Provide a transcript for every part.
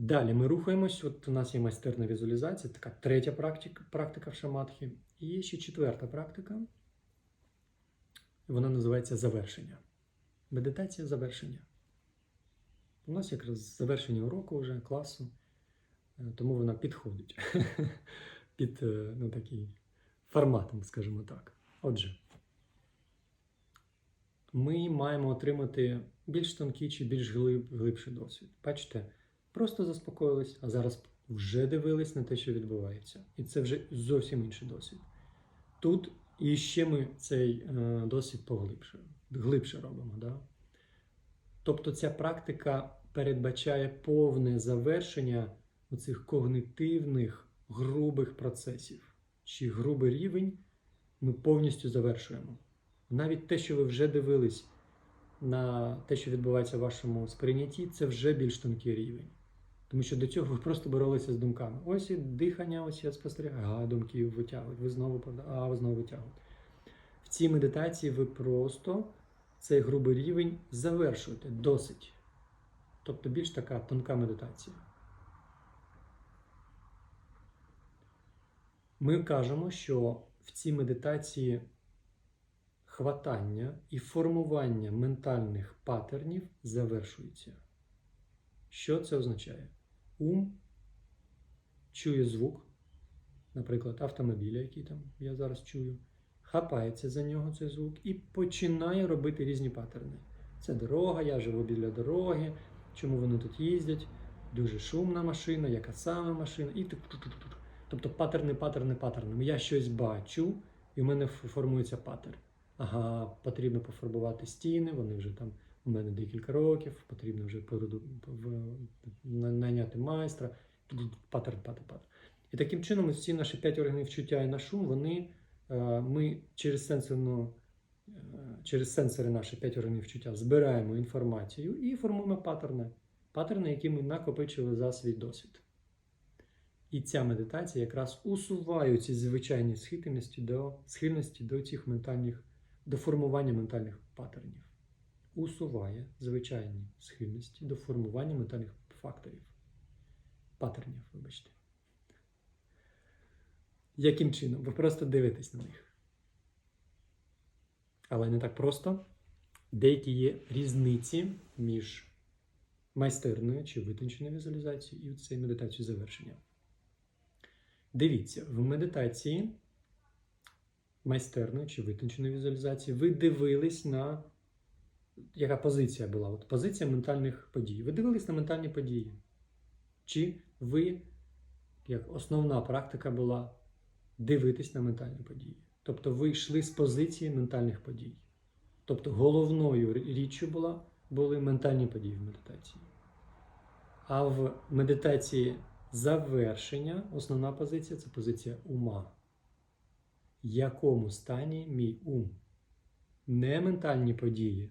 Далі ми рухаємось. От у нас є майстерна візуалізація, така третя практика, практика в шаматхі. І є ще четверта практика. Вона називається завершення. Медитація завершення. У нас якраз завершення уроку вже класу, е, тому вона підходить під е, ну, такий форматом, скажімо так. Отже, ми маємо отримати більш тонкий чи більш глиб, глибший досвід. Бачите, просто заспокоїлись, а зараз вже дивились на те, що відбувається. І це вже зовсім інший досвід. Тут і ще ми цей е, досвід поглибше, глибше робимо. Да? Тобто ця практика передбачає повне завершення оцих когнитивних грубих процесів. Чи грубий рівень ми повністю завершуємо. Навіть те, що ви вже дивились на те, що відбувається в вашому сприйнятті, це вже більш тонкий рівень. Тому що до цього ви просто боролися з думками. Ось і дихання, ось я спостерігаю, а думки витягують, ви знову а ви знову витягуєте. В цій медитації ви просто цей грубий рівень завершуєте досить. Тобто більш така тонка медитація. Ми кажемо, що в цій медитації хватання і формування ментальних паттернів завершується. Що це означає? Ум чує звук, наприклад, автомобіля, який там я зараз чую, хапається за нього цей звук і починає робити різні паттерни. Це дорога, я живу біля дороги, чому вони тут їздять, дуже шумна машина, яка саме машина, і. Тобто паттерни, паттерни, паттерни. Я щось бачу, і в мене формується паттерн. Ага, потрібно пофарбувати стіни, вони вже там у мене декілька років, потрібно вже найняти майстра, паттерн, паттерн, паттерн. І таким чином ці наші п'ять органів чуття і на шум, вони, е, ми через сенсорну, е, через сенсори наші п'ять органів чуття збираємо інформацію і формуємо паттерни. Паттерни, які ми накопичили за свій досвід. І ця медитація якраз усуває ці звичайні схильності до, схильності до цих ментальних, до формування ментальних паттернів. Усуває звичайні схильності до формування ментальних факторів. Паттернів, вибачте. Яким чином? Ви просто дивитесь на них. Але не так просто. Деякі є різниці між майстерною чи витонченою візуалізацією і цією медитацією завершення. Дивіться, в медитації майстерної чи витонченої візуалізації ви дивились на яка позиція була? От позиція ментальних подій. Ви дивились на ментальні події. Чи ви, як основна практика була, дивитись на ментальні події? Тобто ви йшли з позиції ментальних подій. Тобто головною річчю була, були ментальні події в медитації. А в медитації завершення, основна позиція це позиція ума. В якому стані мій ум? Не ментальні події.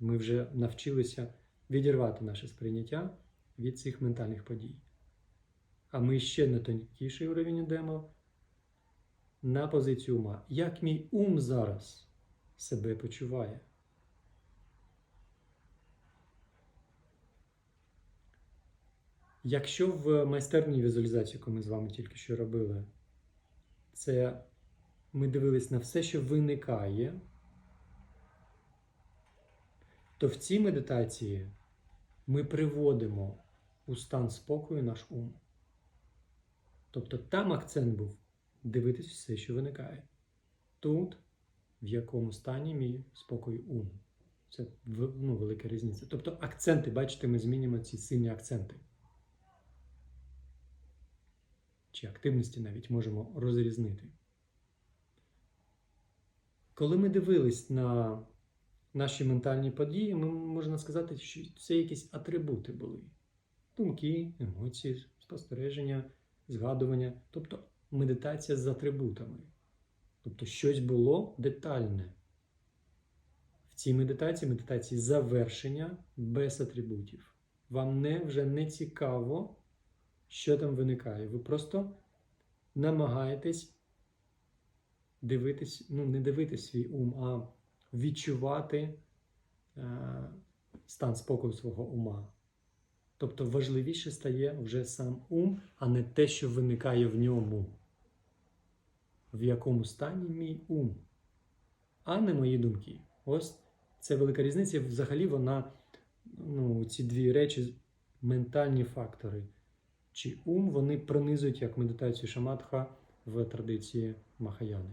Ми вже навчилися відірвати наше сприйняття від цих ментальних подій. А ми ще на тонкіший уровень йдемо на позицію ума. Як мій ум зараз себе почуває? Якщо в майстерній візуалізації, яку ми з вами тільки що робили, це ми дивились на все, що виникає, то в цій медитації ми приводимо у стан спокою наш ум. Тобто там акцент був дивитись все, що виникає. Тут, в якому стані мій спокій ум. Це ну, велика різниця. Тобто акценти, бачите, ми змінюємо ці сильні акценти. Чи активності навіть можемо розрізнити. Коли ми дивились на наші ментальні події, ми можна сказати, що це якісь атрибути були: думки, емоції, спостереження, згадування, тобто медитація з атрибутами. Тобто щось було детальне. В цій медитації, медитації завершення без атрибутів. Вам не, вже не цікаво, що там виникає. Ви просто намагаєтесь дивитись, ну, не дивитись свій ум, а відчувати е, стан спокою свого ума. Тобто важливіше стає вже сам ум, а не те, що виникає в ньому. В якому стані мій ум, а не мої думки. Ось це велика різниця. Взагалі вона, ну, ці дві речі, ментальні фактори чи ум, вони пронизують як медитацію шаматха в традиції Махаяни.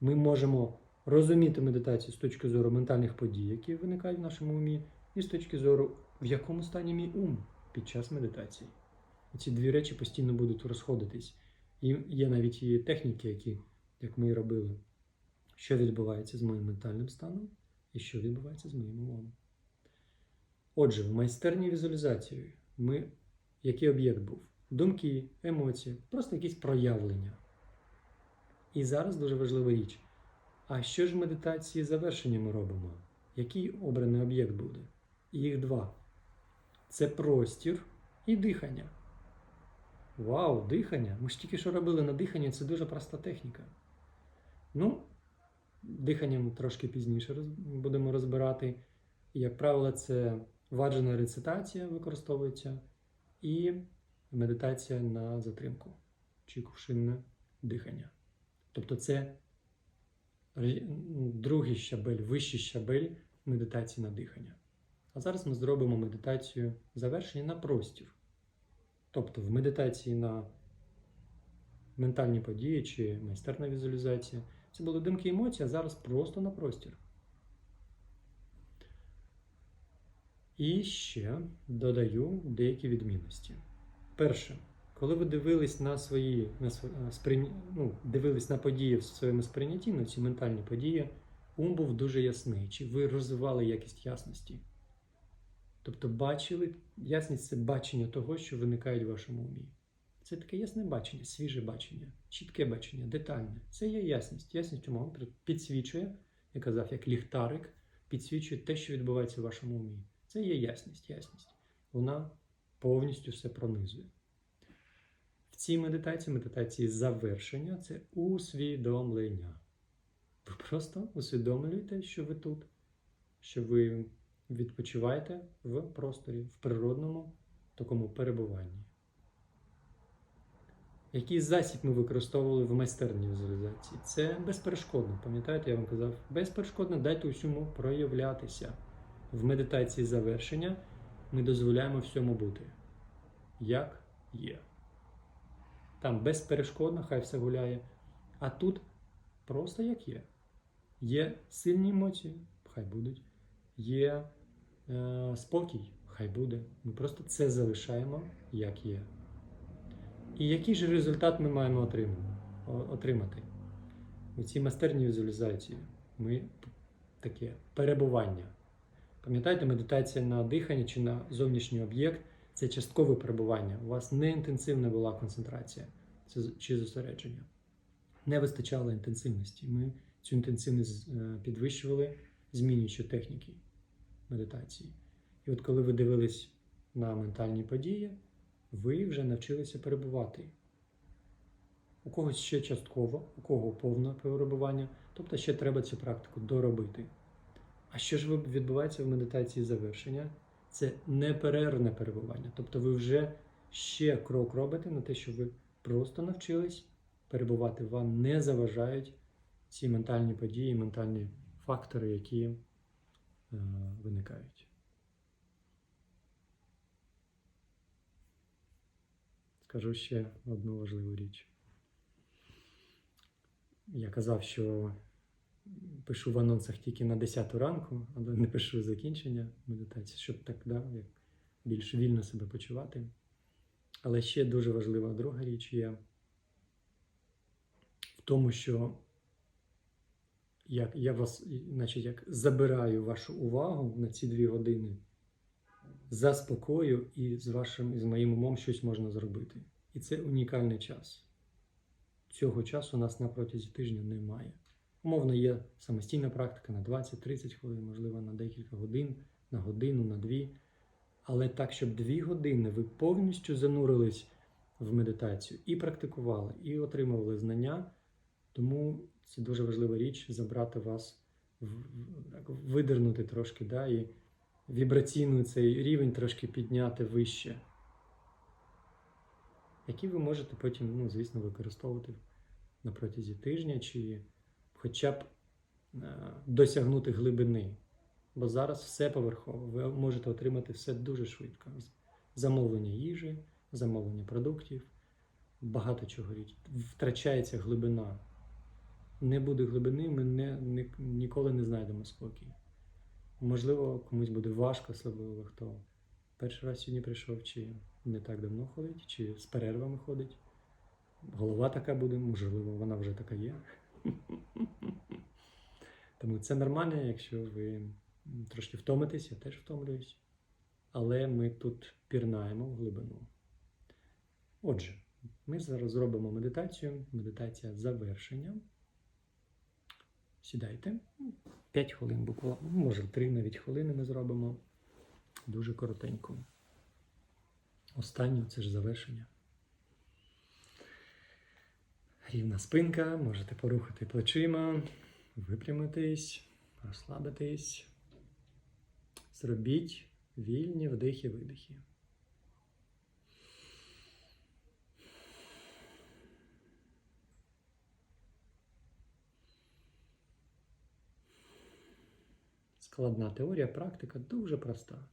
Ми можемо розуміти медитацію з точки зору ментальних подій, які виникають в нашому умі, і з точки зору, в якому стані мій ум під час медитації. І ці дві речі постійно будуть розходитись. І є навіть і техніки, які, як ми і робили, що відбувається з моїм ментальним станом і що відбувається з моїм умом. Отже, в майстерні візуалізації ми, який об'єкт був? Думки, емоції, просто якісь проявлення. І зараз дуже важлива річ. А що ж медитації завершення ми робимо? Який обраний об'єкт буде? Їх два. Це простір і дихання. Вау, дихання! Ми ж тільки що робили на диханні, це дуже проста техніка. Ну, диханням трошки пізніше будемо розбирати. Як правило, це ваджена рецитація використовується і медитація на затримку чи кувшинне дихання. Тобто це другий щабель, вищий щабель медитації на дихання. А зараз ми зробимо медитацію завершення на простір. Тобто в медитації на ментальні події чи майстерна візуалізація це були думки і емоції, а зараз просто на простір. І ще додаю деякі відмінності. Перше, коли ви дивились на свої на е, сприйня... ну, дивились на події в своєму сприйнятті, на ці ментальні події, ум був дуже ясний. Чи ви розвивали якість ясності? Тобто бачили, ясність це бачення того, що виникає в вашому умі. Це таке ясне бачення, свіже бачення, чітке бачення, детальне. Це є ясність. Ясність чому підсвічує, я казав, як ліхтарик, підсвічує те, що відбувається в вашому умі. Це є ясність, ясність. Вона повністю все пронизує. Цій медитації, медитації завершення це усвідомлення. Ви просто усвідомлюєте, що ви тут, що ви відпочиваєте в просторі, в природному такому перебуванні. Який засіб ми використовували в майстерній візуалізації? Це безперешкодно. Пам'ятаєте, я вам казав, безперешкодно дайте усьому проявлятися. В медитації завершення ми дозволяємо всьому бути, як є. Там безперешкодно, хай все гуляє. А тут просто як є. Є сильні емоції, хай будуть. Є е, спокій, хай буде. Ми просто це залишаємо, як є. І який же результат ми маємо отримати? У цій майстерній візуалізації ми таке перебування. Пам'ятаєте, медитація на дихання чи на зовнішній об'єкт це часткове перебування. У вас не інтенсивна була концентрація чи зосередження. Не вистачало інтенсивності. Ми цю інтенсивність е, підвищували, змінюючи техніки медитації. І от коли ви дивились на ментальні події, ви вже навчилися перебувати. У когось ще частково, у кого повне перебування, тобто ще треба цю практику доробити. А що ж відбувається в медитації завершення? Це неперервне перебування. Тобто ви вже ще крок робите на те, що ви просто навчились перебувати. Вам не заважають ці ментальні події, ментальні фактори, які е, виникають. Скажу ще одну важливу річ. Я казав, що пишу в анонсах тільки на 10 ранку, але не пишу закінчення медитації, щоб так да, як більш вільно себе почувати. Але ще дуже важлива друга річ є в тому, що як я вас, значить, як забираю вашу увагу на ці дві години, заспокою і з вашим і з моїм умом щось можна зробити. І це унікальний час. Цього часу у нас на протязі тижня немає. Умовно, є самостійна практика на 20-30 хвилин, можливо, на декілька годин, на годину, на дві. Але так, щоб дві години ви повністю занурились в медитацію і практикували, і отримували знання. Тому це дуже важлива річ забрати вас, видернути трошки, да, і вібраційний цей рівень трошки підняти вище, які ви можете потім, ну, звісно, використовувати на протязі тижня чи хоча б е, досягнути глибини. Бо зараз все поверхово. Ви можете отримати все дуже швидко. Замовлення їжі, замовлення продуктів, багато чого річ. Втрачається глибина. Не буде глибини, ми не, не, ніколи не знайдемо спокій. Можливо, комусь буде важко, особливо хто перший раз сьогодні прийшов, чи не так давно ходить, чи з перервами ходить. Голова така буде, можливо, вона вже така є. Тому це нормально, якщо ви трошки втомитесь, я теж втомлююсь. Але ми тут пірнаємо в глибину. Отже, ми зараз зробимо медитацію. Медитація завершення. Сідайте. 5 хвилин буквально, ну, може 3 навіть хвилини ми зробимо. Дуже коротенько. Останнє це ж завершення. Рівна спинка, можете порухати плечима, випрямитись, розслабитись. Зробіть вільні вдихи, видихи. Складна теорія, практика дуже проста.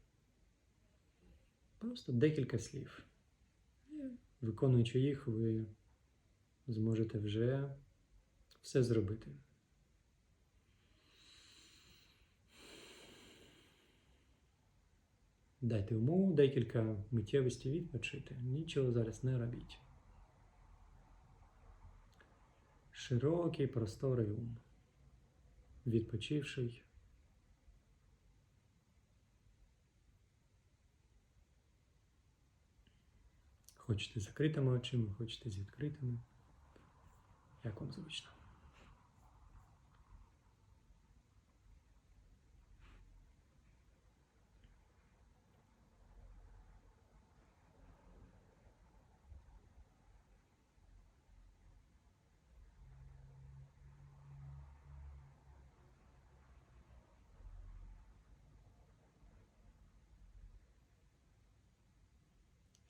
Просто декілька слів. Виконуючи їх, ви зможете вже все зробити. Дайте умову декілька миттєвості відпочити. Нічого зараз не робіть. Широкий просторий ум. Відпочивший. Хочете з закритими очима, хочете з відкритими. Як вам зручно.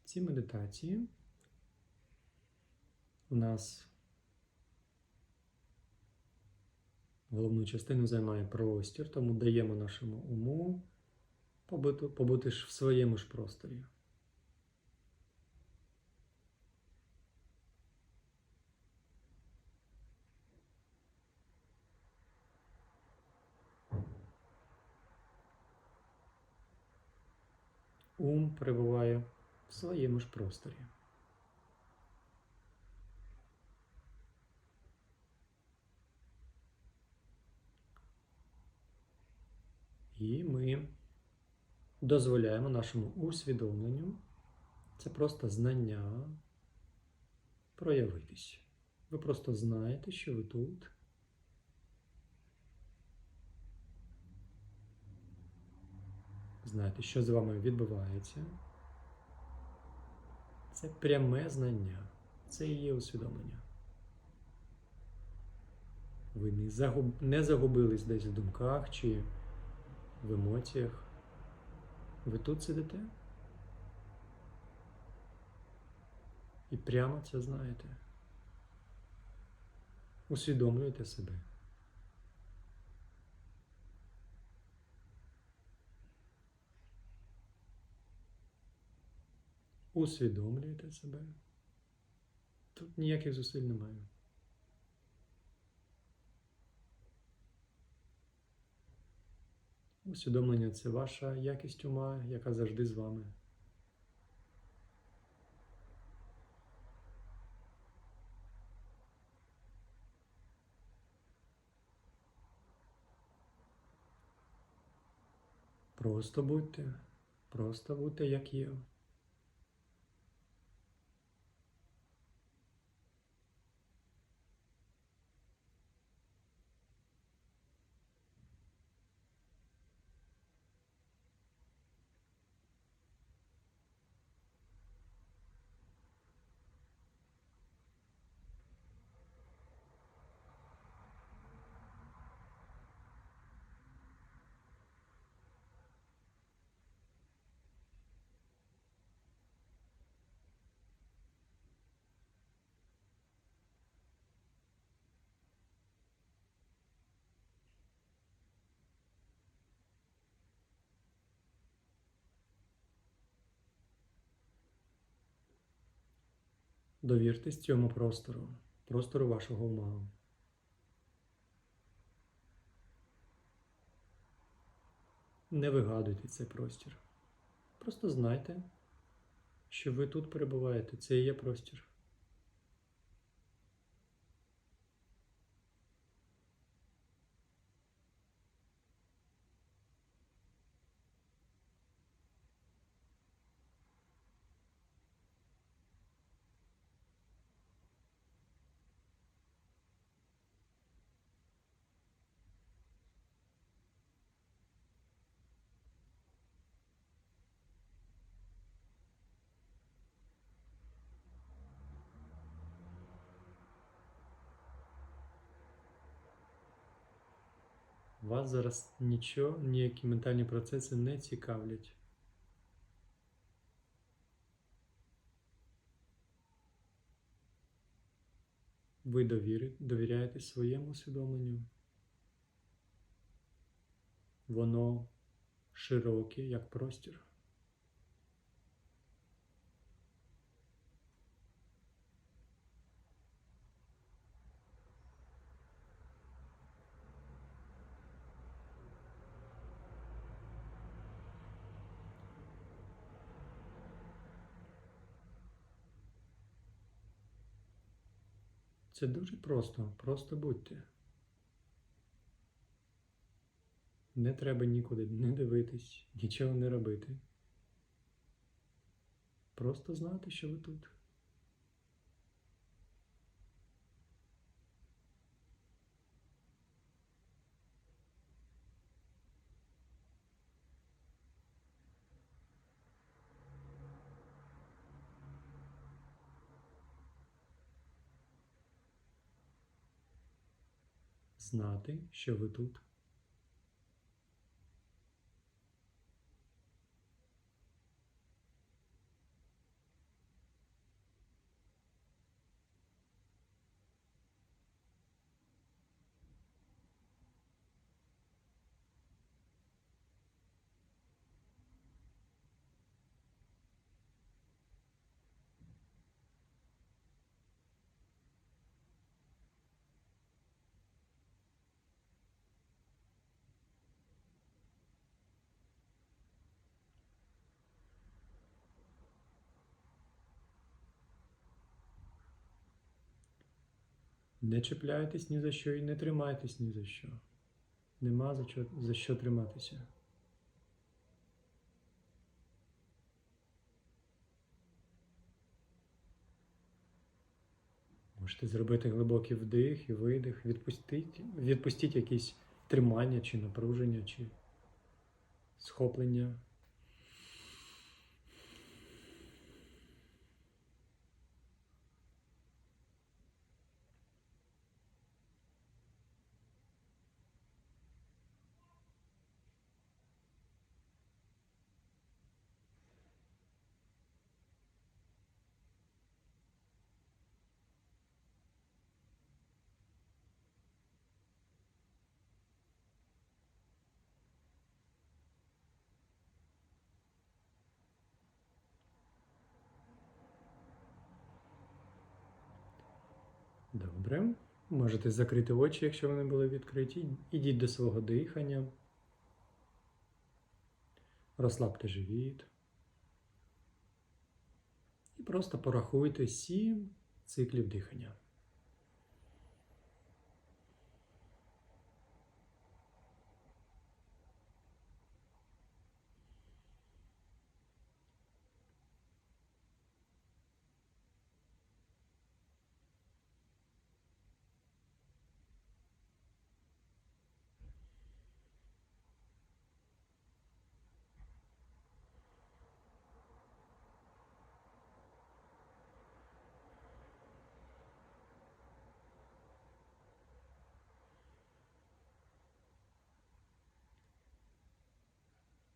В цій медитації у нас головну частину займає простір, тому даємо нашому уму побути, побути ж в своєму ж просторі. Ум перебуває в своєму ж просторі. І ми дозволяємо нашому усвідомленню, це просто знання, проявитись. Ви просто знаєте, що ви тут. Знаєте, що з вами відбувається. Це пряме знання, це і є усвідомлення. Ви не, загуб... не загубились десь в думках чи в емоціях. Ви тут сидите і прямо це знаєте. Усвідомлюєте себе. Усвідомлюєте себе. Тут ніяких зусиль немає. Усвідомлення це ваша якість ума, яка завжди з вами. Просто будьте, просто будьте як є. Довіртесь цьому простору, простору вашого ума. Не вигадуйте цей простір. Просто знайте, що ви тут перебуваєте. Це і є простір. Вас зараз нічого, ніякі ментальні процеси не цікавлять. Ви довіряєте своєму усвідомленню. Воно широке, як простір. Це дуже просто. Просто будьте. Не треба нікуди не дивитись, нічого не робити. Просто знати, що ви тут. Знати, що ви тут. Не чіпляйтесь ні за що і не тримайтесь ні за що. Нема за що, за що триматися. Можете зробити глибокий вдих і видих, відпустіть, відпустіть якісь тримання чи напруження, чи схоплення. Добре. Можете закрити очі, якщо вони були відкриті. Ідіть до свого дихання. Розслабте живіт. І просто порахуйте сім циклів дихання.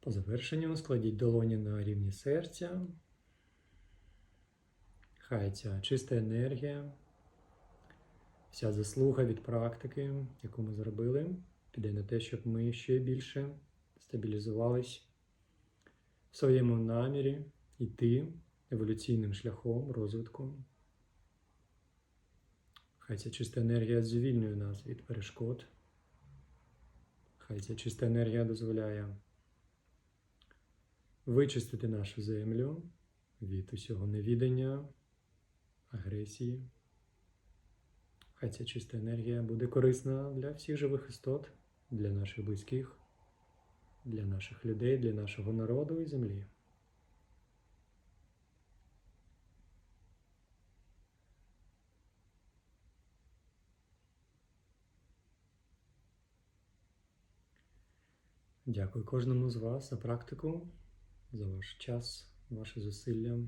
По завершенню складіть долоні на рівні серця. Хай ця чиста енергія, вся заслуга від практики, яку ми зробили, піде на те, щоб ми ще більше стабілізувались в своєму намірі йти еволюційним шляхом розвитку Хай ця чиста енергія звільнює нас від перешкод. Хай ця чиста енергія дозволяє вичистити нашу землю від усього невідання, агресії. Хай ця чиста енергія буде корисна для всіх живих істот, для наших близьких, для наших людей, для нашого народу і землі. Дякую кожному з вас за практику, за ваш час, ваші зусилля.